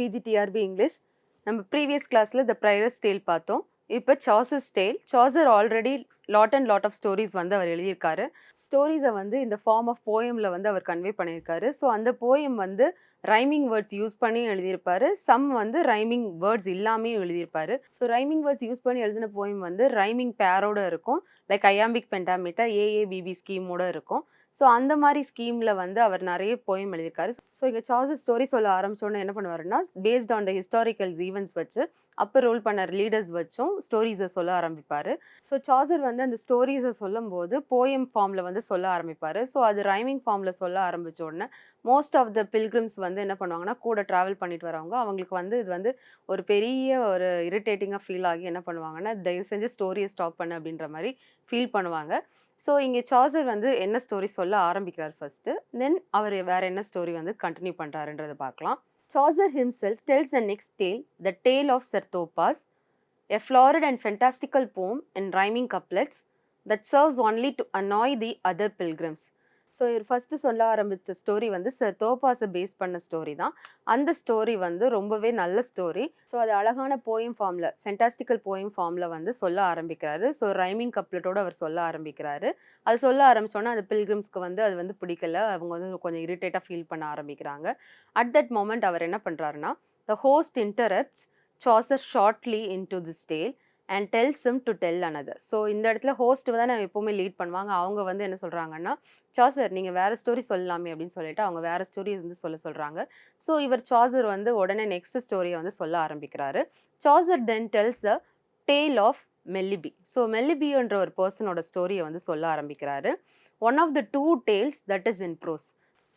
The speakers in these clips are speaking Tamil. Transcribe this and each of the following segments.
பிஜிடிஆர்பி இங்கிலீஷ் நம்ம ப்ரீவியஸ் கிளாஸில் த ப்ரைரஸ் டேல் பார்த்தோம். இப்போ sauces tale Chaucer already lot and lot of stories வந்து அவர் எழுதியிருக்காரு. ஸ்டோரிஸை வந்து இந்த ஃபார்ம் ஆஃப் போயமில் வந்து அவர் கன்வே பண்ணியிருக்காரு. ஸோ அந்த போயம் வந்து ரைமிங் வேர்ட்ஸ் யூஸ் பண்ணி எழுதியிருப்பாரு. சம் வந்து ரைமிங் வேர்ட்ஸ் இல்லாமையும் எழுதியிருப்பார். ஸோ ரைமிங் வேர்ட்ஸ் யூஸ் பண்ணி எழுதின போயம் வந்து ரைமிங் பேரோட இருக்கும். லைக் ஐயாம்பிக் பெண்டாமிட்டா ஏஏபிபி ஸ்கீமோட இருக்கும். ஸோ அந்த மாதிரி ஸ்கீமில் வந்து அவர் நிறைய போயம் எழுதியிருக்காரு. ஸோ இங்கே சார்ஜஸ் ஸ்டோரி சொல்ல ஆரம்பிச்சோன்னே என்ன பண்ணுவாருன்னா based on the historicals events வச்சு அப்போ ரோல் பண்ண லீடர்ஸ் வச்சும் ஸ்டோரிஸை சொல்ல ஆரம்பிப்பார். ஸோ சார்ஜர் வந்து அந்த ஸ்டோரிஸை சொல்லும்போது போயம் ஃபார்மில் வந்து சொல்ல ஆரம்பிப்பார். ஸோ அது ரைமிங் ஃபார்மில் சொல்ல ஆரம்பிச்ச உடனே மோஸ்ட் ஆஃப் த பில்கிரிம்ஸ் வந்து என்ன பண்ணுவாங்கன்னா கூட ட்ராவல் பண்ணிட்டு வரவங்க அவங்களுக்கு வந்து இது வந்து ஒரு பெரிய ஒரு இரிட்டேட்டிங்காக ஃபீல் ஆகி என்ன பண்ணுவாங்கன்னா தயவு செஞ்சு ஸ்டோரியை ஸ்டாப் பண்ணு அப்படின்ற மாதிரி ஃபீல் பண்ணுவாங்க. ஸோ இங்கே சார்ஜர் வந்து என்ன ஸ்டோரி சொல்ல ஆரம்பிக்கிறார் ஃபர்ஸ்ட்டு தென் அவர் வேற என்ன ஸ்டோரி வந்து கண்டினியூ பண்ணுறாருன்றதை பார்க்கலாம் Chaucer himself tells the next tale the tale of Sir Thopas a florid and fantastical poem and rhyming couplets that serves only to annoy the other pilgrims so இவர் ஃபஸ்ட்டு சொல்ல ஆரம்பித்த ஸ்டோரி வந்து சார் தோப்பாஸை பேஸ் பண்ண ஸ்டோரி தான். அந்த ஸ்டோரி வந்து ரொம்பவே நல்ல ஸ்டோரி ஸோ அது அழகான போயம் ஃபார்மில் ஃபென்டாஸ்டிக்கல் போயம் ஃபார்மில் வந்து சொல்ல ஆரம்பிக்கிறாரு. ஸோ ரைமிங் கப்லெட்டோட அவர் சொல்ல ஆரம்பிக்கிறாரு. அது சொல்ல ஆரம்பிச்சோன்னா அந்த பில்கிரிம்ஸ்க்கு வந்து அது வந்து பிடிக்கல. அவங்க வந்து கொஞ்சம் இரிட்டேட்டாக ஃபீல் பண்ண ஆரம்பிக்கிறாங்க. அட் தட் மோமெண்ட் அவர் என்ன பண்ணுறாருன்னா the host interrupts Chaucer shortly into this tale and tell him to tell another so இந்த இடத்துல ஹோஸ்ட் தான் நான் எப்போவுமே லீட் பண்ணுவாங்க. அவங்க வந்து என்ன சொல்கிறாங்கன்னா சாசர் நீங்கள் வேறு ஸ்டோரி சொல்லலாமே அப்படின்னு சொல்லிட்டு அவங்க வேறு ஸ்டோரி வந்து சொல்ல சொல்கிறாங்க ஸோ இவர் சாசர் வந்து உடனே நெக்ஸ்ட் ஸ்டோரியை வந்து சொல்ல ஆரம்பிக்கிறாரு. Chaucer then tells the tale of Melibee so மெல்லிபின்ற ஒரு பர்சனோட ஸ்டோரியை வந்து சொல்ல ஆரம்பிக்கிறாரு. One of the two tales that is in prose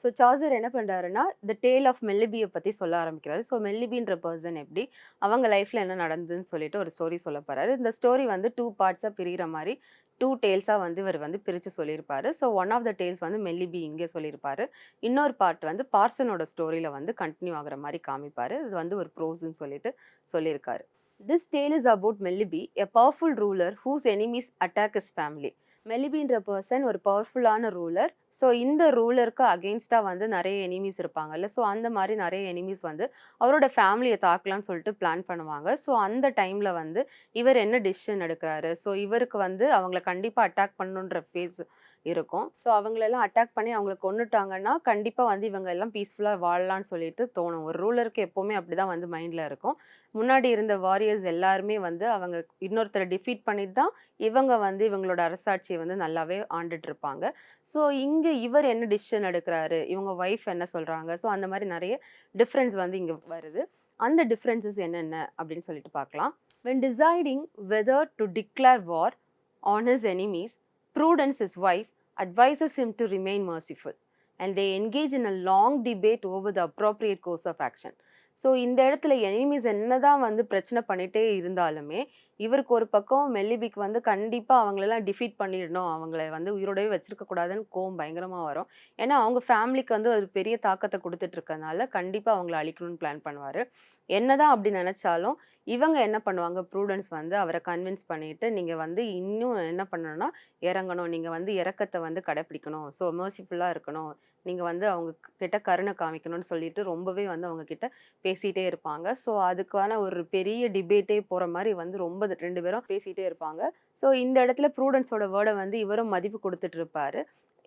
so Chaucer என்ன பண்ணுறாருன்னா த டேல் ஆஃப் மெல்லிபியை பற்றி சொல்ல ஆரம்பிக்கிறாரு. ஸோ மெல்லிபின்ற பர்சன் எப்படி அவங்க லைஃப்பில் என்ன நடந்ததுன்னு சொல்லிட்டு ஒரு ஸ்டோரி சொல்ல போகிறாரு இந்த ஸ்டோரி வந்து டூ பார்ட்ஸாக பிரிகிற மாதிரி டூ டேல்ஸாக வந்து இவர் வந்து பிரித்து சொல்லியிருப்பாரு. So one of the tales வந்து மெல்லிபி இங்கே சொல்லியிருப்பாரு. இன்னொரு பார்ட் வந்து பார்சனோட ஸ்டோரியில் வந்து கண்டினியூ ஆகுற மாதிரி காமிப்பார். இது வந்து ஒரு ப்ரோஸ்ன்னு சொல்லிட்டு சொல்லியிருக்காரு. This tale is about Melibee a powerful ruler whose enemies attack his family மெல்லிபின்ற person ஒரு பவர்ஃபுல்லான ரூலர் ஸோ இந்த ரூலருக்கு அகெயின்ஸ்டாக வந்து நிறைய எனிமீஸ் இருப்பாங்கல்ல. ஸோ அந்த மாதிரி நிறைய எனிமீஸ் வந்து அவரோட ஃபேமிலியை தாக்கலாம்னு சொல்லிட்டு பிளான் பண்ணுவாங்க. ஸோ அந்த டைமில் வந்து இவர் என்ன டிசிஷன் எடுக்கிறாரு? ஸோ இவருக்கு வந்து அவங்கள கண்டிப்பாக அட்டாக் பண்ணுன்ற ஃபேஸ் இருக்கும். ஸோ அவங்களெல்லாம் அட்டாக் பண்ணி அவங்கள கொண்டுட்டாங்கன்னா கண்டிப்பாக வந்து இவங்க எல்லாம் பீஸ்ஃபுல்லாக வாழலாம்னு சொல்லிட்டு தோணும். ஒரு ரூலருக்கு எப்போவுமே அப்படி தான் வந்து மைண்டில் இருக்கும். முன்னாடி இருந்த வாரியர்ஸ் எல்லாருமே வந்து அவங்க இன்னொருத்தரை டிஃபீட் பண்ணிட்டு தான் இவங்க வந்து இவங்களோட அரசாட்சியை வந்து நல்லாவே ஆண்டுட்டு இருப்பாங்க. ஸோ இங்கே இங்கே இவர் என்ன டிசிஷன் எடுக்கிறாரு இவங்க ஒய்ஃப் என்ன சொல்கிறாங்க ஸோ அந்த மாதிரி நிறைய டிஃப்ரென்ஸ் வந்து இங்கே வருது அந்த டிஃப்ரென்சஸ் என்னென்ன அப்படின்னு சொல்லிட்டு பார்க்கலாம் when deciding whether to declare war on his enemies Prudence his wife advises him to remain merciful and they engage in a long debate over the appropriate course of action so இந்த இடத்துல எனிமீஸ் என்னதான் வந்து பிரச்சனை பண்ணிட்டே இருந்தாலுமே இவருக்கு ஒரு பக்கம் மெல்லிபிக் வந்து கண்டிப்பாக அவங்களெல்லாம் டிஃபீட் பண்ணிடணும். அவங்கள வந்து உயிரோடவே வச்சிருக்க கூடாதுன்னு கோவம் பயங்கரமாக வரும். ஏன்னா அவங்க ஃபேமிலிக்கு வந்து ஒரு பெரிய தாக்கத்தை கொடுத்துட்ருக்கறனால கண்டிப்பாக அவங்கள அழிக்கணும்னு பிளான் பண்ணுவார். என்னதான் அப்படி நினச்சாலும் இவங்க என்ன பண்ணுவாங்க? ப்ரூடன்ஸ் வந்து அவரை கன்வின்ஸ் பண்ணிட்டு நீங்கள் வந்து இன்னும் என்ன பண்ணணும்னா இறங்கணும். நீங்கள் வந்து இறக்கத்தை வந்து கடைப்பிடிக்கணும். ஸோ மர்சிஃபுல்லாக இருக்கணும். நீங்கள் வந்து அவங்க கிட்ட கருணை காமிக்கணும்னு சொல்லிட்டு ரொம்பவே வந்து அவங்க கிட்ட பேசிகிட்டே இருப்பாங்க. ஸோ அதுக்கான ஒரு பெரிய டிபேட்டே போகிற மாதிரி வந்து ரொம்ப ரெண்டு பேரும் பேசிகிட்டே இருப்பாங்க. ஸோ இந்த இடத்துல ப்ரூடன்ஸோட வேர்டை வந்து இவரும் மதிப்பு கொடுத்துட்டு இருப்பாரு.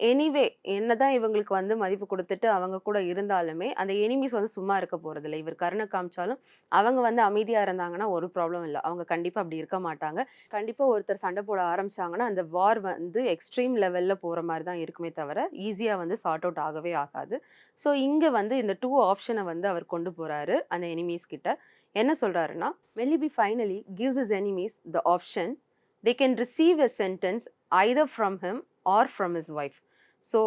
எனிவே என்னதான் இவங்களுக்கு வந்து மதிப்பு கொடுத்துட்டு அவங்க கூட இருந்தாலுமே அந்த எனிமீஸ் வந்து சும்மா இருக்க போகிறதில்ல இவர் கருணை காமிச்சாலும் அவங்க வந்து அமைதியா இருந்தாங்கன்னா ஒரு ப்ராப்ளம் இல்லை. அவங்க கண்டிப்பா அப்படி இருக்க மாட்டாங்க. கண்டிப்பா ஒருத்தர் சண்டை போட ஆரம்பிச்சாங்கன்னா அந்த வார் வந்து எக்ஸ்ட்ரீம் லெவல்ல போற மாதிரி தான் இருக்குமே தவிர ஈஸியா வந்து சார்ட் அவுட் ஆகவே ஆகாது. ஸோ இங்க வந்து இந்த டூ ஆப்ஷனை வந்து அவர் கொண்டு போறாரு அந்த எனிமீஸ் கிட்ட. என்ன சொல்றாருன்னா Melibee finally gives his enemies the option they can receive a sentence either from him or from his wife so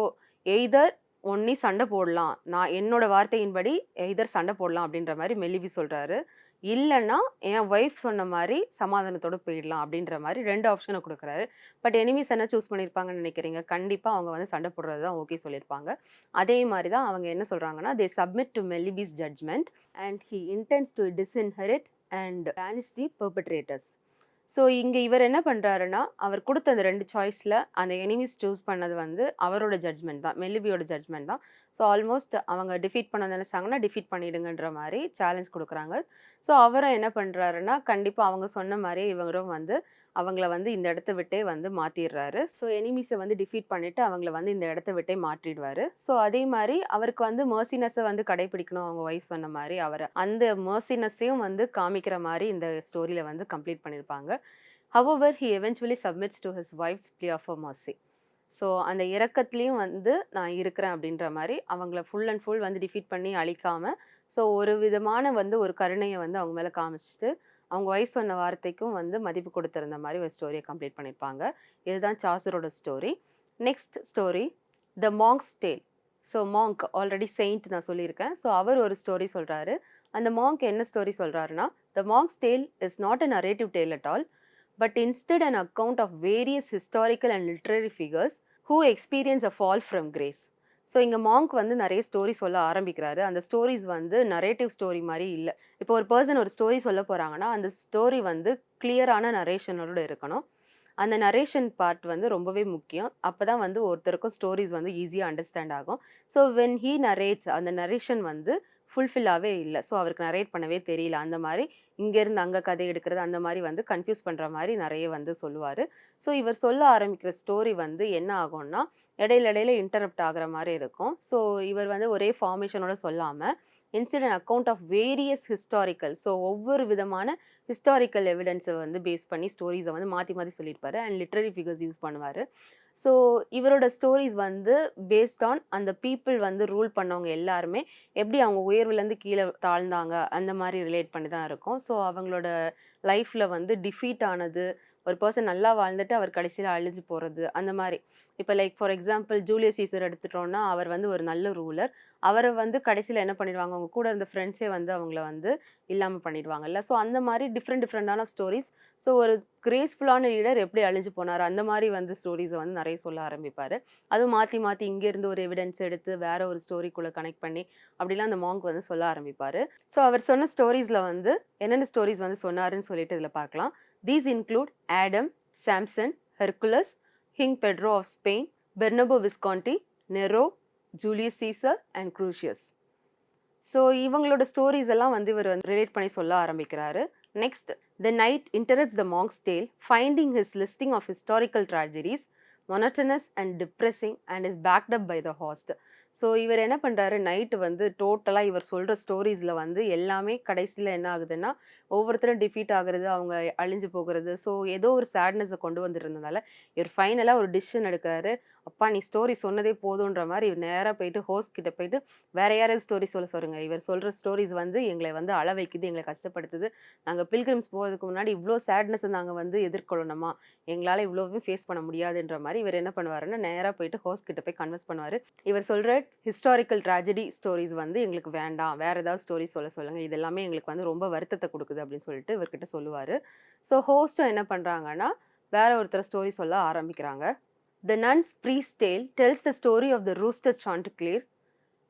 either ஒன்னி சண்டை போடலாம். நான் என்னோட வார்த்தையின்படி எய்தர் சண்டை போடலாம் அப்படின்ற மாதிரி மெலிவி சொல்கிறாரு இல்லைன்னா என் ஒய்ஃப் சொன்ன மாதிரி சமாதானத்தோட போயிடலாம் அப்படின்ற மாதிரி ரெண்டு ஆப்ஷனை கொடுக்குறாரு. பட் எனிமீஸ் என்ன சூஸ் பண்ணியிருப்பாங்கன்னு நினைக்கிறீங்க? கண்டிப்பாக அவங்க வந்து சண்டை போடுறது தான் ஓகே சொல்லியிருப்பாங்க. அதே மாதிரி தான் அவங்க என்ன சொல்கிறாங்கன்னா they submit to Melibee's judgment and he intends to disinherit and banish the perpetrators so இங்கே இவர் என்ன பண்ணுறாருன்னா அவர் கொடுத்த அந்த ரெண்டு சாய்ஸில் அந்த எனிமீஸ் சூஸ் பண்ணது வந்து அவரோட ஜட்ஜ்மெண்ட் தான் மெல்லிபியோட ஜட்ஜ்மெண்ட் தான். ஸோ ஆல்மோஸ்ட் அவங்க டிஃபீட் பண்ண நினச்சாங்கன்னா டிஃபீட் பண்ணிடுங்கன்ற மாதிரி சேலஞ்ச் கொடுக்குறாங்க. ஸோ அவரும் என்ன பண்ணுறாருன்னா கண்டிப்பாக அவங்க சொன்ன மாதிரியே இவரும் வந்து அவங்கள வந்து இந்த இடத்த விட்டே வந்து மாற்றிடுறாரு ஸோ எனிமீஸை வந்து டிஃபீட் பண்ணிவிட்டு அவங்கள வந்து இந்த இடத்த விட்டே மாற்றிடுவார். ஸோ அதே மாதிரி அவருக்கு வந்து மர்சினஸை வந்து கடைபிடிக்கணும் அவங்க ஒய்ஃப் சொன்ன மாதிரி அவரை. அந்த மர்சினஸையும் வந்து காமிக்கிற மாதிரி இந்த ஸ்டோரியில் வந்து கம்ப்ளீட் பண்ணியிருப்பாங்க however he eventually submits to his wife's plea of a mercy so அந்த இறக்கத்துலேயும் வந்து நான் இருக்கிறேன் அப்படின்ற மாதிரி அவங்கள ஃபுல் அண்ட் ஃபுல் வந்து டிஃபீட் பண்ணி அழிக்காமல் ஸோ ஒரு விதமான வந்து ஒரு கருணையை வந்து அவங்க மேலே காமிச்சிட்டு அவங்க வயசு சொன்ன வார்த்தைக்கும் வந்து மதிப்பு கொடுத்துருந்த மாதிரி ஒரு ஸ்டோரியை கம்ப்ளீட் பண்ணியிருப்பாங்க இதுதான் சாசரோட story next story the monk's tale so monk already saint நான் சொல்லியிருக்கேன். ஸோ அவர் ஒரு ஸ்டோரி சொல்கிறாரு அந்த மாங்க் என்ன ஸ்டோரி சொல்கிறாருன்னா the monk's tale is not a narrative tale at all but instead an account of various historical and literary figures who experience a fall from grace so இங்கே மாங்க் வந்து நிறைய ஸ்டோரி சொல்ல ஆரம்பிக்கிறாரு. அந்த ஸ்டோரிஸ் வந்து நரேட்டிவ் ஸ்டோரி மாதிரி இல்லை. இப்போ ஒரு பர்சன் ஒரு ஸ்டோரி சொல்ல போகிறாங்கன்னா அந்த ஸ்டோரி வந்து கிளியரான நரேஷனோட இருக்கணும். அந்த நரேஷன் பார்ட் வந்து ரொம்பவே முக்கியம். அப்போ தான் வந்து ஒருத்தருக்கும் ஸ்டோரிஸ் வந்து ஈஸியாக அண்டர்ஸ்டாண்ட் ஆகும். ஸோ வென் ஹீ நரேட்ஸ் அந்த நரேஷன் வந்து ஃபுல்ஃபில்லாகவே இல்லை. ஸோ அவருக்கு நரேட் பண்ணவே தெரியல. அந்த மாதிரி இங்கேருந்து அங்கே கதை எடுக்கிறது அந்த மாதிரி வந்து கன்ஃபியூஸ் பண்ணுற மாதிரி நிறைய வந்து சொல்லுவார். ஸோ இவர் சொல்ல ஆரம்பிக்கிற ஸ்டோரி வந்து என்ன ஆகும்னா இடையில இடையில இன்டரப்ட் ஆகிற மாதிரி இருக்கும். ஸோ இவர் வந்து ஒரே ஃபார்மேஷனோட சொல்லாமல் incident account of various historical so ஒவ்வொரு விதமான ஹிஸ்டாரிக்கல் எவிடன்ஸை வந்து பேஸ் பண்ணி ஸ்டோரிஸை வந்து மாற்றி மாற்றி சொல்லியிருப்பார். அண்ட் லிட்ரரி ஃபிகர்ஸ் யூஸ் பண்ணுவார். ஸோ இவரோட ஸ்டோரிஸ் வந்து பேஸ்ட் ஆன் அந்த பீப்புள் வந்து ரூல் பண்ணவங்க எல்லாருமே எப்படி அவங்க உயர்வுலேருந்து கீழே தாழ்ந்தாங்க அந்த மாதிரி ரிலேட் பண்ணி தான் இருக்கும். ஸோ அவங்களோட லைஃப்பில் வந்து டிஃபீட் ஆனது ஒரு பர்சன் நல்லா வாழ்ந்துட்டு அவர் கடைசியில் அழிஞ்சு போகிறது அந்த மாதிரி. இப்போ like for example Julius Caesar எடுத்துட்டோம்னா அவர் வந்து ஒரு நல்ல ரூலர் அவரை வந்து கடைசியில் என்ன பண்ணிடுவாங்க? அவங்க கூட இருந்த ஃப்ரெண்ட்ஸே வந்து அவங்கள வந்து இல்லாமல் பண்ணிடுவாங்கல்ல. ஸோ அந்த மாதிரி டிஃப்ரெண்ட் டிஃப்ரெண்டான ஸ்டோரிஸ் ஸோ ஒரு கிரேஸ்ஃபுல்லான லீடர் எப்படி அழிஞ்சு போனார் அந்த மாதிரி வந்து ஸ்டோரிஸை வந்து நிறைய சொல்ல ஆரம்பிப்பார். அதுவும் மாற்றி மாற்றி இங்கேருந்து ஒரு எவிடன்ஸ் எடுத்து வேற ஒரு ஸ்டோரிக்குள்ளே கனெக்ட் பண்ணி அப்படிலாம் அந்த மாங்க் வந்து சொல்ல ஆரம்பிப்பார். ஸோ அவர் சொன்ன ஸ்டோரிஸில் வந்து என்னென்ன ஸ்டோரிஸ் வந்து சொன்னாருன்னு சொல்லிட்டு இதில் பார்க்கலாம். These include Adam Samson Hercules hing Pedro of Spain Bernabo Visconti Nero Julius Caesar and Croesus so இவங்களோட ஸ்டோரிஸ் எல்லாம் வந்து இவர் வந்து ரிலேட் பண்ணி சொல்ல ஆரம்பிக்கிறாரு. Next the knight interrupts the monk's tale finding his listing of historical tragedies monotonous and depressing and is backed up by the host. So இவர் என்ன பண்ணுறாரு நைட்டு வந்து டோட்டலாக இவர் சொல்கிற ஸ்டோரிஸில் வந்து எல்லாமே கடைசியில் என்ன ஆகுதுன்னா ஒவ்வொருத்தரும் டிஃபீட் ஆகுறது அவங்க அழிஞ்சு போகிறது. ஸோ ஏதோ ஒரு சேட்னஸை கொண்டு வந்துருந்ததுனால இவர் ஃபைனலாக ஒரு டிசிஷன் எடுக்கிறாரு. அப்பா நீ ஸ்டோரி சொன்னதே போதுன்ற மாதிரி இவர் நேராக போயிட்டு ஹோஸ்ட் கிட்ட போயிட்டு வேற யாராவது ஸ்டோரி சொல்ல சொல்லுங்க. இவர் சொல்கிற ஸ்டோரிஸ் வந்து எங்களை வந்து அள வைக்குது எங்களை கஷ்டப்படுத்துது. நாங்கள் பில்கிரிம்ஸ் போகிறதுக்கு முன்னாடி இவ்வளோ சேட்னஸை நாங்கள் வந்து எதிர்கொள்ளணுமா? எங்களால் இவ்வளோவும் ஃபேஸ் பண்ண முடியாதுன்ற மாதிரி இவர் என்ன பண்ணுவாருன்னா நேராக போயிட்டு ஹோஸ்ட் கிட்ட போய் கன்வெர்ஸ் பண்ணுவார். இவர் சொல்கிற ஹிஸ்டாரிக்கல் ட்ராஜடி ஸ்டோரிஸ் வந்து எங்களுக்கு வேண்டாம். வேறு ஏதாவது ஸ்டோரி சொல்ல சொல்லுங்கள் இது எல்லாமே எங்களுக்கு வந்து ரொம்ப வருத்தத்தை கொடுக்குது அப்படின்னு சொல்லிட்டு இவர்கிட்ட சொல்லுவார். ஸோ ஹோஸ்ட்டும் என்ன பண்ணுறாங்கன்னா வேற ஒருத்தர் ஸ்டோரி சொல்ல ஆரம்பிக்கிறாங்க. The nun's priest's tale tells the story of the rooster Chanticleer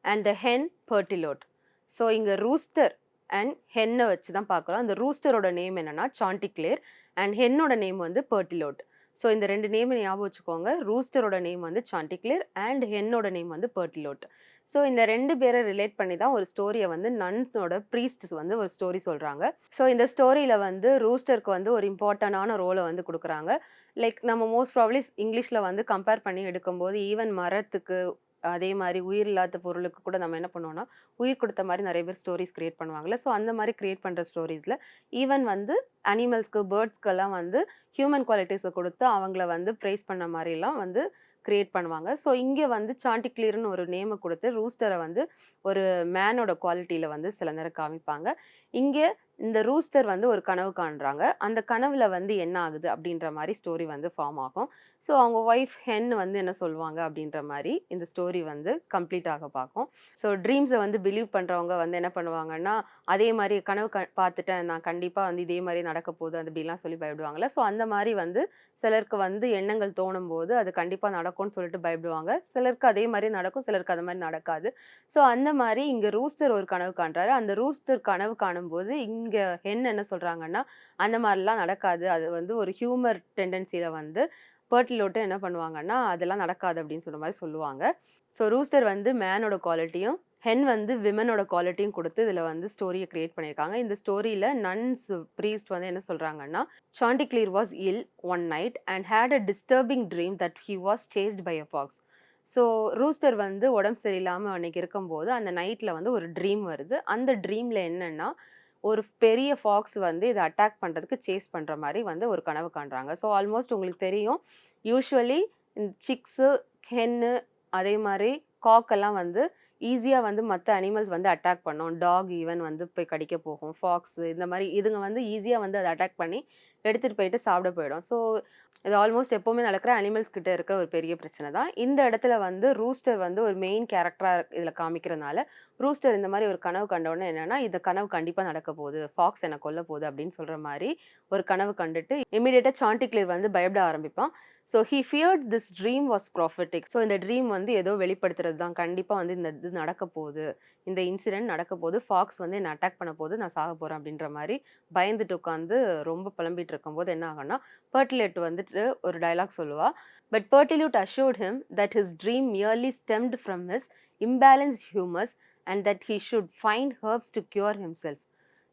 and the hen Pertelote so இங்கே ரூஸ்டர் அண்ட் ஹென்னை வச்சு தான் பார்க்குறோம். அந்த ரூஸ்டரோட நேம் என்னென்னா சாண்டிக்ளேர் அண்ட் ஹென்னோட நேம் வந்து பர்டிலோட் ஸோ இந்த ரெண்டு நேம் ஞாபகம் வச்சுக்கோங்க. ரூஸ்டரோட நேம் வந்து சாண்டிக்ளியர் அண்ட் ஹென்னோட நேம் வந்து பர்டிலோட் ஸோ இந்த ரெண்டு பேரை ரிலேட் பண்ணி தான் ஒரு ஸ்டோரியை வந்து நன்ஸோட ப்ரீஸ்ட்ஸ் வந்து ஒரு ஸ்டோரி சொல்கிறாங்க ஸோ இந்த ஸ்டோரியில் வந்து ரூஸ்டருக்கு வந்து ஒரு இம்பார்ட்டண்டான ரோலை வந்து கொடுக்குறாங்க. லைக் நம்ம மோஸ்ட் ப்ராப்ளி இங்கிலீஷில் வந்து கம்பேர் பண்ணி எடுக்கும்போது ஈவன் மரத்துக்கு அதே மாதிரி உயிர் இல்லாத பொருளுக்கு கூட நம்ம என்ன பண்ணுவோம்னா உயிர் கொடுத்த மாதிரி நிறைய பேர் ஸ்டோரிஸ் கிரியேட் பண்ணுவாங்கள்ல ஸோ அந்த மாதிரி கிரியேட் பண்ணுற ஸ்டோரிஸில் ஈவன் வந்து அனிமல்ஸ்க்கு பேர்ட்ஸ்க்கெல்லாம் வந்து ஹியூமன் குவாலிட்டிஸை கொடுத்து அவங்கள வந்து ப்ரைஸ் பண்ண மாதிரிலாம் வந்து கிரியேட் பண்ணுவாங்க. ஸோ இங்கே வந்து சாண்டிக்ளியர்னு ஒரு நேமை கொடுத்து ரூஸ்டரை வந்து ஒரு மேனோட குவாலிட்டியில் வந்து சில நேரம் காமிப்பாங்க. இங்கே இந்த ரூஸ்டர் வந்து ஒரு கனவு காண்றாங்க. அந்த கனவுல வந்து என்ன ஆகுது அப்படின்ற மாதிரி ஸ்டோரி வந்து ஃபார்ம் ஆகும். ஸோ அவங்க ஒய்ஃப் ஹென் வந்து என்ன சொல்லுவாங்க அப்படின்ற மாதிரி இந்த ஸ்டோரி வந்து கம்ப்ளீட் ஆக பார்க்கும். ஸோ ட்ரீம்ஸை வந்து பிலீவ் பண்ணுறவங்க வந்து என்ன பண்ணுவாங்கன்னா அதே மாதிரி கனவு க பார்த்துட்டேன் நான் கண்டிப்பாக வந்து இதே மாதிரி நடக்க போகுது அது அப்படிலாம் சொல்லி பயப்படுவாங்கள்ல ஸோ அந்த மாதிரி வந்து சிலருக்கு வந்து எண்ணங்கள் தோணும் போது அது கண்டிப்பாக நடக்கும்னு சொல்லிட்டு பயப்படுவாங்க. சிலருக்கு அதே மாதிரி நடக்கும் சிலருக்கு அது மாதிரி நடக்காது. ஸோ அந்த மாதிரி இங்கே ரூஸ்டர் ஒரு கனவு காண்றாரு. அந்த ரூஸ்டர் கனவு காணும்போது இங்கே இங்கே ஹென் என்ன சொல்கிறாங்கன்னா அந்த மாதிரிலாம் நடக்காது. அது வந்து ஒரு ஹியூமர் டெண்டன்சியில் வந்து பேர்ட்டிலோட்டு என்ன பண்ணுவாங்கன்னா அதெல்லாம் நடக்காது அப்படின்னு சொல்ற மாதிரி சொல்லுவாங்க. ஸோ ரூஸ்டர் வந்து மேனோட குவாலிட்டியும் ஹென் வந்து விமனோட குவாலிட்டியும் கொடுத்து இதில் வந்து ஸ்டோரியை க்ரியேட் பண்ணியிருக்காங்க. இந்த ஸ்டோரியில் நன்ஸ் ப்ரீஸ்ட் வந்து என்ன சொல்கிறாங்கன்னா Chanticleer was ill one night and had a disturbing dream that he was chased by a fox so rooster வந்து உடம்பு சரியில்லாமல் அன்னைக்கு இருக்கும்போது அந்த நைட்டில் வந்து ஒரு ட்ரீம் வருது. அந்த ட்ரீமில் என்னென்னா ஒரு பெரிய ஃபாக்ஸ் வந்து இதை அட்டாக் பண்ணுறதுக்கு சேஸ் பண்ணுற மாதிரி வந்து ஒரு கனவு காண்றாங்க. ஸோ ஆல்மோஸ்ட் உங்களுக்கு தெரியும். யூஸ்வலி இந்த சிக்ஸு ஹென்னு அதே மாதிரி காக்கெல்லாம் வந்து ஈஸியாக வந்து மற்ற அனிமல்ஸ் வந்து அட்டாக் பண்ணும். டாக் ஈவன் வந்து போய் கடிக்க போகும். ஃபாக்ஸு இந்த மாதிரி இதுங்க வந்து ஈஸியாக வந்து அதை அட்டாக் பண்ணி எடுத்துகிட்டு போயிட்டு சாப்பிட போயிடும். ஸோ இது ஆல்மோஸ்ட் எப்போவுமே நடக்கிற அனிமல்ஸ் கிட்ட இருக்க ஒரு பெரிய பிரச்சனை தான். இந்த இடத்துல வந்து ரூஸ்டர் வந்து ஒரு மெயின் கேரக்டராக இதில் காமிக்கிறதுனால ரூஸ்டர் இந்த மாதிரி ஒரு கனவு கண்டவுடனே என்னென்னா இந்த கனவு கண்டிப்பாக நடக்க போகுது. ஃபாக்ஸ் என்னை கொல்ல போகுது அப்படின்னு சொல்கிற மாதிரி ஒரு கனவு கண்டுட்டு இமீடியட்டாக சாண்டிக்ளியர் வந்து பயப்பட ஆரம்பிப்பான். So he feared this dream was prophetic so இந்த ட்ரீம் வந்து ஏதோ வெளிப்படுத்துறது தான். கண்டிப்பாக வந்து இந்த இது நடக்க போகுது. இந்த இன்சிடென்ட் நடக்க போகுது. ஃபாக்ஸ் வந்து என்னை அட்டாக் பண்ண போது நான் சாக போகிறேன் அப்படின்ற மாதிரி பயந்துட்டு உட்காந்து ரொம்ப புலம்பிட்டு இருக்கும்போது என்ன ஆகும்னா பர்டிலேட் வந்துட்டு ஒரு டைலாக் சொல்லுவா. But Pertelote assured him that his dream merely stemmed from his imbalance humours and that he should find herbs to cure himself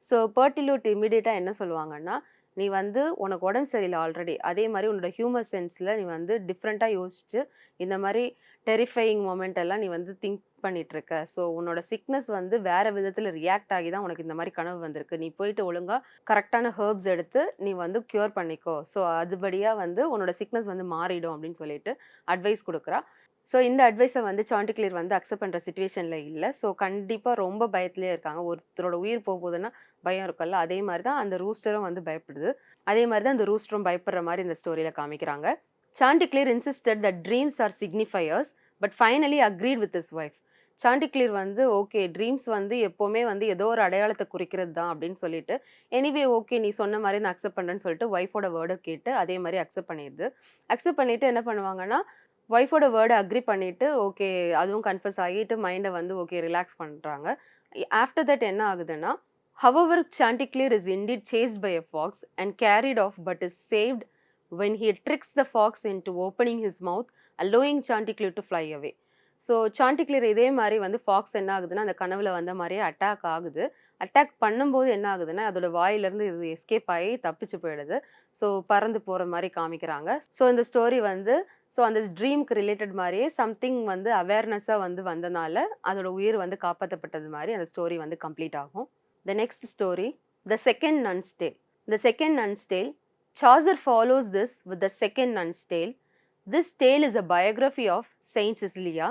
so Pertelote இமீடியட்டாக என்ன சொல்லுவாங்கன்னா நீ வந்து உனக்கு உடம்பு சரியில்லை ஆல்ரெடி அதே மாதிரி உன்னோட ஹியூமர் சென்ஸில் நீ வந்து டிஃப்ரெண்ட்டாக யோசிச்சு இந்த மாதிரி டெரிஃபையிங் மூமெண்ட் எல்லாம் நீ வந்து திங்க் பண்ணிட்டு இருக்க ஸோ உன்னோட சிக்னஸ் வந்து வேற விதத்தில் ரியாக்ட் ஆகி தான் உனக்கு இந்த மாதிரி கனவு வந்திருக்கு. நீ போயிட்டு ஒழுங்காக கரெக்டான ஹெர்ப்ஸ் எடுத்து நீ வந்து க்யூர் பண்ணிக்கோ. ஸோ அதுபடியாக வந்து உன்னோட சிக்னஸ் வந்து மாறிடும் அப்படின்னு சொல்லிட்டு அட்வைஸ் கொடுக்குறா. ஸோ இந்த அட்வைஸை வந்து சாண்டிக்ளியர் வந்து அக்செப்ட் பண்ணுற சுச்சுவேஷனில் இல்லை. ஸோ கண்டிப்பாக ரொம்ப பயத்துலேயே இருக்காங்க. ஒருத்தரோட உயிர் போகும்போதுன்னா போகுதுன்னா பயம் இருக்கும்ல. அதே மாதிரி தான் அந்த ரூஸ்டரும் வந்து பயப்படுது. அதே மாதிரி தான் அந்த ரூஸ்டரும் பயப்படுற மாதிரி இந்த ஸ்டோரியில் காமிக்கிறாங்க. Chanticleer insisted that dreams are signifiers but finally agreed with his wife Chanticleer வந்து ஓகே ட்ரீம்ஸ் வந்து எப்போவுமே வந்து ஏதோ ஒரு அடையாளத்தை குறிக்கிறது தான் அப்படின்னு சொல்லிட்டு எனிவே ஓகே நீ சொன்ன மாதிரி நான் அக்செப்ட் பண்ணுறேன்னு சொல்லிட்டு ஒய்ஃபோட வேர்டை கேட்டு அதே மாதிரி அக்செப்ட் பண்ணிடுது. அக்செப்ட் பண்ணிட்டு என்ன பண்ணுவாங்கன்னா ஒய்ஃபோட வேர்டை அக்ரி பண்ணிவிட்டு ஓகே அதுவும் கன்ஃபர்ஸ் ஆகிட்டு மைண்டை வந்து ஓகே ரிலாக்ஸ் பண்ணுறாங்க ஆஃப்டர் தட் என்ன ஆகுதுன்னா however Chanticleer is indeed chased by a fox and carried off but is saved when he tricks the fox into opening his mouth allowing Chanticleer to fly away so Chanticleer இதே மாதிரி வந்து ஃபாக்ஸ் என்ன ஆகுதுன்னா அந்த கனவுல வந்த மாதிரியே அட்டாக் ஆகுது. அட்டாக் பண்ணும்போது என்ன ஆகுதுன்னா அதோட வாயிலேருந்து இது எஸ்கேப் ஆகி தப்பிச்சு போயிடுது. ஸோ பறந்து போகிற மாதிரி காமிக்கிறாங்க. ஸோ இந்த ஸ்டோரி வந்து ஸோ அந்த ட்ரீமுக்கு ரிலேட்டட் மாதிரியே சம்திங் வந்து அவேர்னஸாக வந்து வந்தனால அதோட உயிர் வந்து காப்பாற்றப்பட்டது மாதிரி அந்த ஸ்டோரி வந்து கம்ப்ளீட் ஆகும் the next story the second nun's tale the second nun's tale Chaucer follows this with the second nun's tale this tale is a biography of Saint Cecilia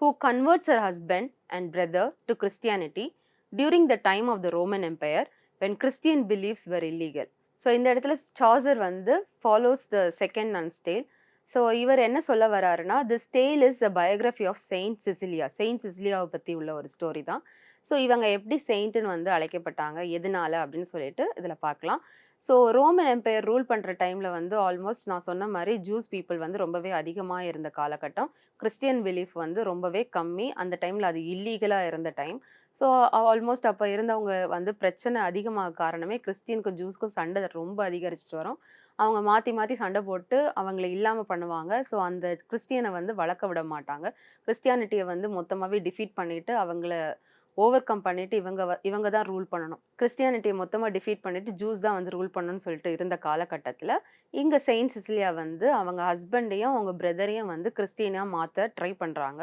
who converts her husband and brother to Christianity during the time of the Roman Empire when Christian beliefs were illegal so இந்த இடத்துல சார்ஜர் வந்து follows the second nun's tale so இவர் என்ன சொல்ல வராருன்னா this tale is a biography of Saint Cecilia Saint சிசிலியாவை பற்றி உள்ள ஒரு ஸ்டோரி தான். ஸோ இவங்க எப்படி செயின்ட்டுன்னு வந்து அழைக்கப்பட்டாங்க எதனால அப்படின்னு சொல்லிட்டு இதில் பார்க்கலாம். ஸோ ரோமன் எம்பையர் ரூல் பண்ணுற டைமில் வந்து ஆல்மோஸ்ட் நான் சொன்ன மாதிரி ஜூஸ் பீப்புள் வந்து ரொம்பவே அதிகமாக இருந்த காலகட்டம். கிறிஸ்டியன் பிலீஃப் வந்து ரொம்பவே கம்மி. அந்த டைமில் அது இல்லீகலாக இருந்த டைம். ஸோ ஆல்மோஸ்ட் அப்போ இருந்தவங்க வந்து பிரச்சனை அதிகமாக காரணமே கிறிஸ்டியனுக்கும் ஜூஸ்க்கும் சண்டை ரொம்ப அதிகரிச்சுட்டு வரும். அவங்க மாற்றி மாற்றி சண்டை போட்டு அவங்கள இல்லாமல் பண்ணுவாங்க. ஸோ அந்த கிறிஸ்டியனை வந்து வளர்க்க விட மாட்டாங்க. கிறிஸ்டியானிட்டியை வந்து மொத்தமாகவே டிஃபீட் பண்ணிவிட்டு அவங்கள ஓவர் கம் பண்ணிட்டு இவங்க இவங்க தான் ரூல் பண்ணணும். கிறிஸ்டியானிட்டியை மொத்தமாக டிஃபீட் பண்ணிட்டு ஜூஸ் தான் வந்து ரூல் பண்ணணும்னு சொல்லிட்டு இருந்த காலகட்டத்தில் இங்கே செயின்ட் சிசிலியா வந்து அவங்க ஹஸ்பண்டையும் அவங்க பிரதரையும் வந்து கிறிஸ்டியனாக மாற்ற ட்ரை பண்ணுறாங்க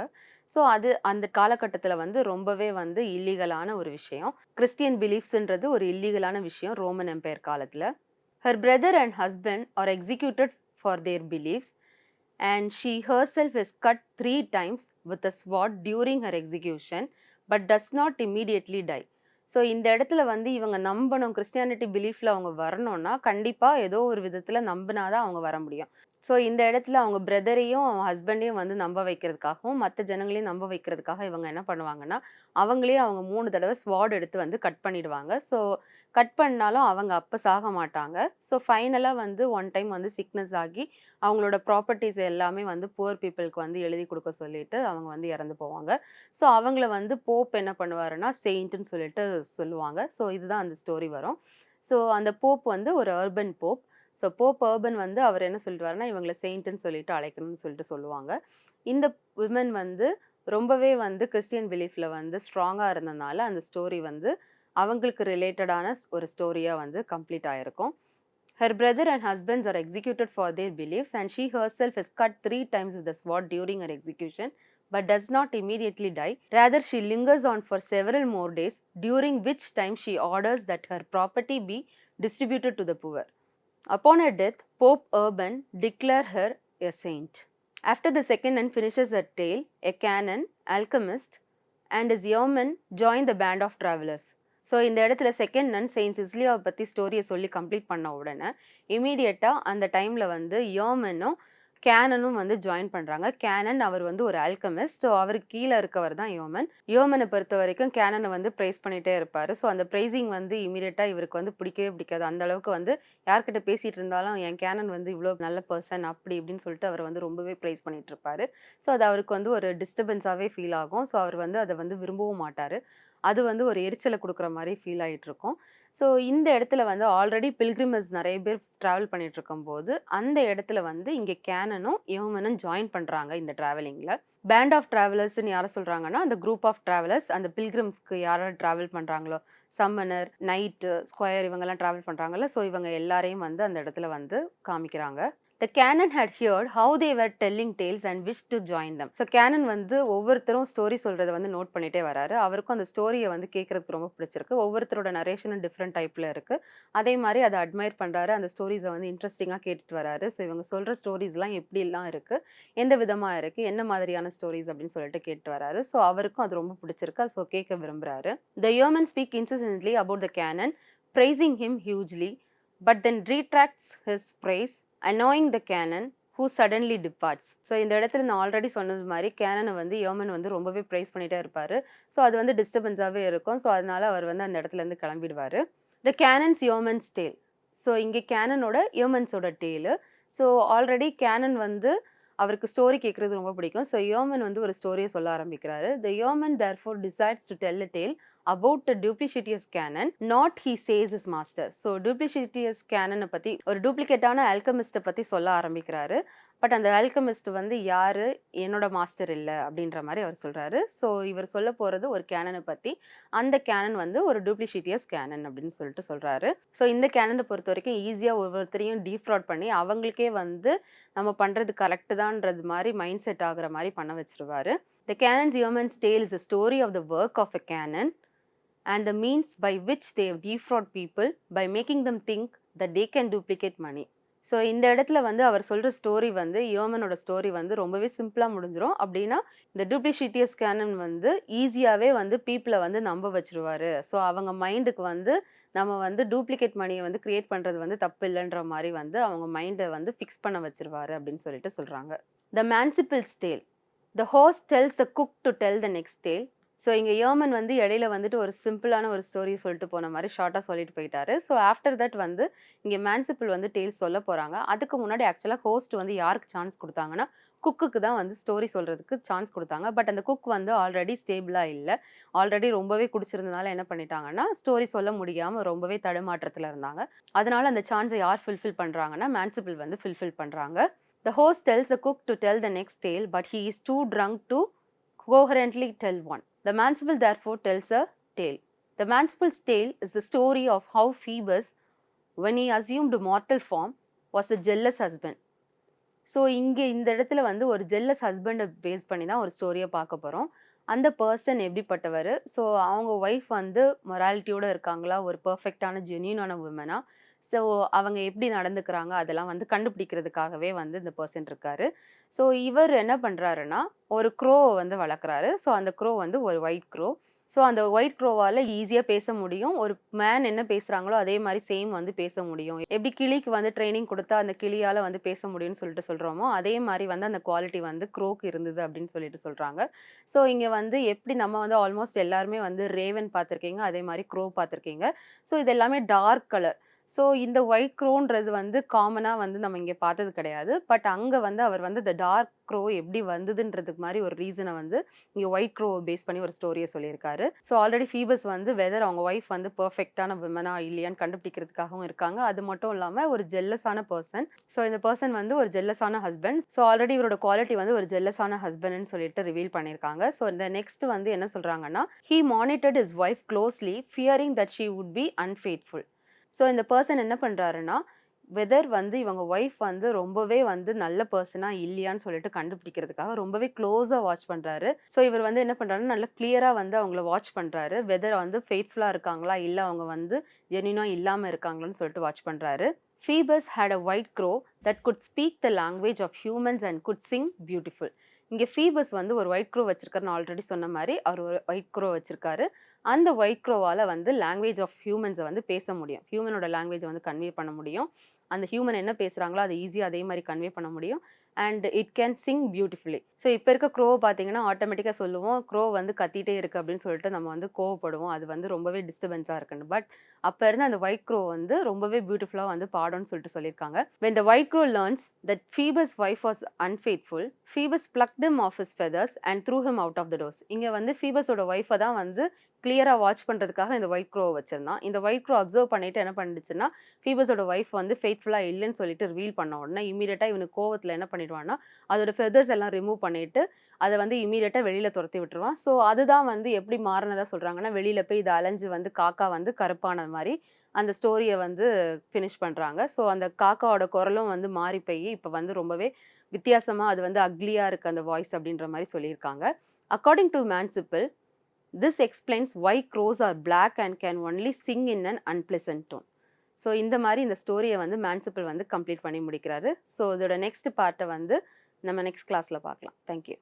ஸோ அது அந்த காலகட்டத்தில் வந்து ரொம்பவே வந்து இல்லீகலான ஒரு விஷயம். கிறிஸ்டியன் பிலீஃப்ஸுன்றது ஒரு இல்லீகலான விஷயம் ரோமன் எம்பையர் காலத்தில். Her brother and husband are executed for their beliefs and she herself is cut three times with a sword during her execution but does not immediately die so இந்த இடத்துல வந்து இவங்க நம்பணும் கிறிஸ்டியானிட்டி பிலீஃபில் அவங்க வரணும்னா கண்டிப்பாக ஏதோ ஒரு விதத்தில் நம்பினாதான் அவங்க வர முடியும். ஸோ இந்த இடத்துல அவங்க பிரதரையும் ஹஸ்பண்டையும் வந்து நம்ப வைக்கிறதுக்காகவும் மற்ற ஜனங்களையும் நம்ப வைக்கிறதுக்காக இவங்க என்ன பண்ணுவாங்கன்னா அவங்களே அவங்க மூணு தடவை ஸ்வாட் எடுத்து வந்து கட் பண்ணிடுவாங்க. ஸோ கட் பண்ணாலும் அவங்க அப்போ சாக மாட்டாங்க. ஸோ ஃபைனலாக வந்து ஒன் டைம் வந்து சிக்னஸ் ஆகி அவங்களோட ப்ராப்பர்ட்டிஸ் எல்லாமே வந்து புவர் பீப்புளுக்கு வந்து எழுதி கொடுக்க சொல்லிட்டு அவங்க வந்து இறந்து போவாங்க. ஸோ அவங்கள வந்து போப் என்ன பண்ணுவாருன்னா செயின்ட்டுன்னு சொல்லிட்டு சொல்லுவாங்க. ஸோ இதுதான் அந்த ஸ்டோரி வரும். ஸோ அந்த போப் வந்து ஒரு Urban pope so Pope Urban வந்து அவர் என்ன சொல்லிட்டு இவங்களை செயின்ட்டுன்னு சொல்லிட்டு அழைக்கணும்னு சொல்லிட்டு சொல்லுவாங்க. இந்த விமன் வந்து ரொம்பவே வந்து கிறிஸ்டியன் பிலீஃபில் வந்து ஸ்ட்ராங்காக இருந்ததுனால அந்த ஸ்டோரி வந்து அவங்களுக்கு ரிலேட்டடான ஒரு ஸ்டோரியாக வந்து கம்ப்ளீட் ஆகிருக்கும் her brother and husbands are executed for their beliefs and she herself is cut three times with the sword during her execution but does not immediately die rather she lingers on for several more days during which time she orders that her property be distributed to the poor Upon her death, Pope Urban declared her a saint. After the second nun finishes her tale, a canon, alchemist, and his yeoman join the band of travelers. So இந்த இடத்துல செகண்ட் நன் செயின்ஸ் இஸ்லியாவை பற்றி ஸ்டோரியை சொல்லி கம்ப்ளீட் பண்ண உடனே இமீடியட்டாக அந்த டைமில் வந்து யோமனும் கேனனும் வந்து ஜாயின் பண்ணுறாங்க கேனன் அவர் வந்து ஒரு அல்கமிஸ்ட் ஸோ அவருக்கு கீழே இருக்கவர் தான் யோமன் யோமனை பொறுத்த வரைக்கும் கேனனை வந்து ப்ரைஸ் பண்ணிகிட்டே இருப்பார். ஸோ அந்த ப்ரைஸிங் வந்து இமீடியட்டாக இவருக்கு வந்து பிடிக்கவே பிடிக்காது. அந்த அளவுக்கு வந்து யார்கிட்ட பேசிகிட்டு இருந்தாலும் என் கேனன் வந்து இவ்வளோ நல்ல பர்சன் அப்படி இப்படின்னு சொல்லிட்டு அவர் வந்து ரொம்பவே ப்ரைஸ் பண்ணிகிட்டு இருப்பார். ஸோ அது அவருக்கு வந்து ஒரு டிஸ்டர்பன்ஸாகவே ஃபீல் ஆகும். ஸோ அவர் வந்து அதை வந்து விரும்பவும் மாட்டார். அது வந்து ஒரு எரிச்சலை கொடுக்குற மாதிரி ஃபீல் ஆகிட்டு இருக்கும். ஸோ இந்த இடத்துல வந்து ஆல்ரெடி பில்கிரிமஸ் நிறைய பேர் ட்ராவல் பண்ணிட்டு இருக்கும்போது அந்த இடத்துல வந்து இங்கே கேனனும் யோமனும் ஜாயின் பண்ணுறாங்க இந்த ட்ராவலிங்கில் பேண்ட் ஆஃப் ட்ராவலர்ஸ்னு யாரை சொல்கிறாங்கன்னா அந்த குரூப் ஆஃப் ட்ராவலர்ஸ் அந்த பில்கிரிம்ஸ்க்கு யாராவது ட்ராவல் பண்ணுறாங்களோ சம்மனர் நைட்டு ஸ்கொயர் இவங்கெல்லாம் ட்ராவல் பண்ணுறாங்களோ ஸோ இவங்க எல்லாரையும் வந்து அந்த இடத்துல வந்து காமிக்கிறாங்க. The canon had heard how they were telling tales and wish to join them so canon வந்து ஒவ்வொருத்தரும் ஸ்டோரி சொல்கிறத வந்து நோட் பண்ணிட்டே வராரு. அவருக்கும் அந்த ஸ்டோரியை வந்து கேட்குறதுக்கு ரொம்ப பிடிச்சிருக்கு. ஒவ்வொருத்தரோட நரேஷனும் டிஃப்ரெண்ட் டைப்பில் இருக்குது அதே மாதிரி அதை அட்மையர் பண்ணுறாரு அந்த ஸ்டோரிஸை வந்து இன்ட்ரெஸ்டிங்காக கேட்டுட்டு வராரு. ஸோ இவங்க சொல்கிற ஸ்டோரிஸ்லாம் எப்படிலாம் இருக்குது எந்த விதமாக இருக்குது என்ன மாதிரியான ஸ்டோரிஸ் அப்படின்னு சொல்லிட்டு கேட்டு வராரு. ஸோ அவருக்கும் அது ரொம்ப பிடிச்சிருக்கு. ஸோ கேட்க விரும்புகிறாரு the yeoman speak insistently about the canon praising him hugely but then retracts his praise annoying the canon who suddenly departs so இந்த இடத்துல நான் ஆல்ரெடி சொன்னது மாதிரி கேனனை வந்து யோமன் வந்து ரொம்பவே ப்ரைஸ் பண்ணிகிட்டே இருப்பார். ஸோ அது வந்து டிஸ்டர்பன்ஸாகவே இருக்கும். ஸோ அதனால் அவர் வந்து அந்த இடத்துல இருந்து கிளம்பிடுவார். The canon's yeoman's tale so இங்கே கேனனோட யோமன்ஸோட டேலு ஸோ ஆல்ரெடி கேனன் வந்து அவருக்கு ஸ்டோரி கேட்குறது ரொம்ப பிடிக்கும். ஸோ யோமன் வந்து ஒரு ஸ்டோரியை சொல்ல ஆரம்பிக்கிறாரு. The yeoman therefore decides to tell a tale about the duplicitous canon not he says his master so duplicitous கேனனை பற்றி ஒரு டூப்ளிகேட்டான அல்கமிஸ்ட்டை பற்றி சொல்ல ஆரம்பிக்கிறாரு. பட் அந்த அல்கமிஸ்ட் வந்து யார்? என்னோட மாஸ்டர் இல்லை அப்படின்ற மாதிரி அவர் சொல்கிறாரு ஸோ இவர் சொல்ல போகிறது ஒரு கேனனை பற்றி அந்த கேனன் வந்து ஒரு டூப்ளிஷிட்டியஸ் கேனன் அப்படின்னு சொல்லிட்டு சொல்கிறாரு ஸோ இந்த கேனனை பொறுத்த வரைக்கும் ஈஸியாக ஒவ்வொருத்தரையும் டீஃப்ராட் பண்ணி அவங்களுக்கே வந்து நம்ம பண்ணுறது கரெக்டு தான்ன்றது மாதிரி மைண்ட் செட் ஆகிற மாதிரி பண்ண வச்சுருவார். The canon's yeoman's tale is a story of the work of a canon and the means by which they defraud people by making them think the they can duplicate money so இந்த இடத்துல வந்து அவர் சொல்கிற ஸ்டோரி வந்து யோமனோட ஸ்டோரி வந்து ரொம்பவே சிம்பிளாக முடிஞ்சிடும் அப்படின்னா இந்த டூப்ளிசிட்டியஸ் கேனன் வந்து ஈஸியாகவே வந்து பீப்புளை வந்து நம்ப வச்சுருவார். ஸோ அவங்க மைண்டுக்கு வந்து நம்ம வந்து டூப்ளிகேட் மணியை வந்து கிரியேட் பண்ணுறது வந்து தப்பு இல்லைன்ற மாதிரி வந்து அவங்க மைண்டை வந்து ஃபிக்ஸ் பண்ண வச்சிருவாரு அப்படின்னு சொல்லிட்டு சொல்கிறாங்க the மேன்சிபிள் stale the host tells the cook to tell the next tale so இங்கே ஏர்மன் வந்து இடையில வந்துட்டு ஒரு சிம்பிளான ஒரு ஸ்டோரி சொல்லிட்டு போன மாதிரி ஷார்ட்டாக சொல்லிட்டு போயிட்டாரு. ஸோ ஆஃப்டர் தட் வந்து இங்கே மேன்சிபிள் வந்து டேல்ஸ் சொல்ல போகிறாங்க அதுக்கு முன்னாடி ஆக்சுவலாக ஹோஸ்ட் வந்து யாருக்கு சான்ஸ் கொடுத்தாங்கன்னா குக்குக்கு தான் வந்து ஸ்டோரி சொல்கிறதுக்கு சான்ஸ் கொடுத்தாங்க. பட் அந்த குக் வந்து ஆல்ரெடி ஸ்டேபிளாக இல்லை. ஆல்ரெடி ரொம்பவே குடிச்சிருந்தனால என்ன பண்ணிட்டாங்கன்னா ஸ்டோரி சொல்ல முடியாமல் ரொம்பவே தடுமாற்றத்தில் இருந்தாங்க. அதனால அந்த சான்ஸை யார் ஃபில்ஃபில் பண்ணுறாங்கன்னா மேன்சிபிள் வந்து ஃபில்ஃபில் பண்ணுறாங்க the host tells the cook to tell the next tale but he is too drunk to coherently tell one The Manciple therefore tells a tale. The Manciple's tale is the story of how Phoebus, when he assumed mortal form, was a jealous husband. So இங்கே இந்த இடத்துல வந்து ஒரு ஜெல்லஸ் ஹஸ்பண்டை பேஸ் பண்ணி தான் ஒரு ஸ்டோரியை பார்க்க போகிறோம் அந்த பர்சன் எப்படிப்பட்டவர் ஸோ அவங்க ஒய்ஃப் வந்து மொராலிட்டியோடு இருக்காங்களா ஒரு பர்ஃபெக்டான ஜென்யூனான உமனாக ஸோ அவங்க எப்படி நடந்துக்கிறாங்க அதெல்லாம் வந்து கண்டுபிடிக்கிறதுக்காகவே வந்து இந்த பர்சன் இருக்காரு. ஸோ இவர் என்ன பண்ணுறாருன்னா ஒரு க்ரோவை வந்து வளர்க்குறாரு. ஸோ அந்த க்ரோ வந்து ஒரு ஒயிட் க்ரோ ஸோ அந்த ஒயிட் க்ரோவால் ஈஸியாக பேச முடியும். ஒரு மேன் என்ன பேசுகிறாங்களோ அதே மாதிரி சேம் வந்து பேச முடியும். எப்படி கிளிக்கு வந்து ட்ரைனிங் கொடுத்தா அந்த கிளியால் வந்து பேச முடியும்னு சொல்லிட்டு சொல்கிறோமோ அதே மாதிரி வந்து அந்த குவாலிட்டி வந்து க்ரோக்கு இருந்தது அப்படின்னு சொல்லிட்டு சொல்கிறாங்க ஸோ இங்கே வந்து எப்படி நம்ம வந்து ஆல்மோஸ்ட் எல்லாருமே வந்து ரேவன் பார்த்துருக்கீங்க அதே மாதிரி க்ரோ பார்த்துருக்கீங்க. ஸோ இது எல்லாமே டார்க் கலர் ஸோ இந்த ஒயிட் க்ரோன்றது வந்து காமனாக வந்து நம்ம இங்கே பார்த்தது கிடையாது. பட் அங்கே வந்து அவர் வந்து இந்த டார்க் க்ரோ எப்படி வந்ததுன்றதுக்கு மாதிரி ஒரு ரீசனை வந்து இங்கே ஒயிட் க்ரோ பேஸ் பண்ணி ஒரு ஸ்டோரியை சொல்லியிருக்காரு. ஸோ ஆல்ரெடி ஃபீபஸ் வந்து வெதர் அவங்க ஒய்ஃப் வந்து பர்ஃபெக்டான விமனா இல்லையான்னு கண்டுபிடிக்கிறதுக்காகவும் இருக்காங்க. அது மட்டும் இல்லாமல் ஒரு ஜெல்லஸான பர்சன் ஸோ இந்த பர்சன் வந்து ஒரு ஜெல்லஸான ஹஸ்பண்ட் ஸோ ஆல்ரெடி இவரோட குவாலிட்டி வந்து ஒரு ஜெல்லஸான ஹஸ்பண்ட்னு சொல்லிட்டு ரிவீல் பண்ணியிருக்காங்க. ஸோ இந்த நெக்ஸ்ட் வந்து என்ன சொல்கிறாங்கன்னா he monitored his wife closely fearing that she would be unfaithful so இந்த பர்சன் என்ன பண்ணுறாருன்னா வெதர் வந்து இவங்க ஒய்ஃப் வந்து ரொம்பவே வந்து நல்ல பர்சனாக இல்லையான்னு சொல்லிட்டு கண்டுபிடிக்கிறதுக்காக ரொம்பவே க்ளோஸாக வாட்ச் பண்ணுறாரு ஸோ இவர் வந்து என்ன பண்ணுறாருன்னா நல்லா கிளியராக வந்து அவங்கள வாட்ச் பண்ணுறாரு வெதர் வந்து ஃபெய்த்ஃபுல்லாக இருக்காங்களா இல்லை அவங்க வந்து ஜென்யூனாக இல்லாமல் இருக்காங்களான்னு சொல்லிட்டு வாட்ச் பண்ணுறாரு Phoebus had a white crow that could speak the language of humans and could sing beautiful இங்கே ஃபீபஸ் வந்து ஒரு ஒயிட் க்ரோ வச்சிருக்காருன்னு ஆல்ரெடி சொன்ன மாதிரி அவர் ஒரு ஒயிட் க்ரோ வச்சிருக்காரு. அந்த ஒயிட் க்ரோவால் வந்து லாங்குவேஜ் ஆஃப் ஹியூமன்ஸை வந்து பேச முடியும். ஹியூமனோட லாங்குவேஜை வந்து கன்வே பண்ண முடியும். அந்த ஹியூமன் என்ன பேசுகிறாங்களோ அதை ஈஸியாக அதே மாதிரி கன்வே பண்ண முடியும். And it can sing beautifully so இப்போ இருக்க க்ரோ பார்த்தீங்கன்னா ஆட்டோமேட்டிக்காக சொல்லுவோம். க்ரோ வந்து கத்திட்டே இருக்குது அப்படின்னு சொல்லிட்டு நம்ம வந்து கோவப்படுவோம். அது வந்து ரொம்பவே டிஸ்டர்பன்ஸாக இருக்குன்னு. பட் அப்போ இருந்து அந்த ஒயிட் க்ரோ வந்து ரொம்பவே பியூட்டிஃபுல்லாக வந்து பாடம்னு சொல்லிட்டு சொல்லியிருக்காங்க. When the white crow learns that Phoebus wife was unfaithful Phoebus plucked them off off feathers and threw him out of the doors இங்கே வந்து ஃபீபஸோட ஒய்ஃபை தான் வந்து கிளியராக வாட்ச் பண்ணுறதுக்காக இந்த ஒயிட் க்ரோ வச்சிருந்தான். இந்த ஒயிட் க்ரோ அப்சர்வ் பண்ணிட்டு என்ன பண்ணிடுச்சுன்னா ஃபீபஸோட ஒய்ஃப் வந்து ஃபெய்த்ஃபுல்லாக இல்லைன்னு சொல்லிட்டு ரிவீல் பண்ண உடனே இமீடியட்டாக இவனுக்கு கோவத்தில் என்ன பண்ணிடுவான்னா அதோட ஃபெதர்ஸ் எல்லாம் ரிமூவ் பண்ணிட்டு அதை வந்து இமீடியட்டாக வெளியில் துரத்தி விட்டுருவான். ஸோ அதுதான் வந்து எப்படி மாறினதாக சொல்கிறாங்கன்னா வெளியில் போய் இதை அலைஞ்சு வந்து காக்கா வந்து கருப்பான மாதிரி அந்த ஸ்டோரியை வந்து ஃபினிஷ் பண்ணுறாங்க ஸோ அந்த காக்காவோட குரலும் வந்து மாறி போய் இப்போ வந்து ரொம்பவே வித்தியாசமாக அது வந்து அக்லியாக இருக்குது அந்த வாய்ஸ் அப்படின்ற மாதிரி சொல்லியிருக்காங்க. According to Manciple this explains why crows are black and can only sing in an unpleasant tone so இந்த மாதிரி இந்த ஸ்டோரியை வந்து மேன்சிப்பிள் வந்து கம்ப்ளீட் பண்ணி முடிக்கிறாரு. ஸோ இதோட நெக்ஸ்ட் பார்ட்டை வந்து நம்ம நெக்ஸ்ட் கிளாஸில் பார்க்கலாம். தேங்க்யூ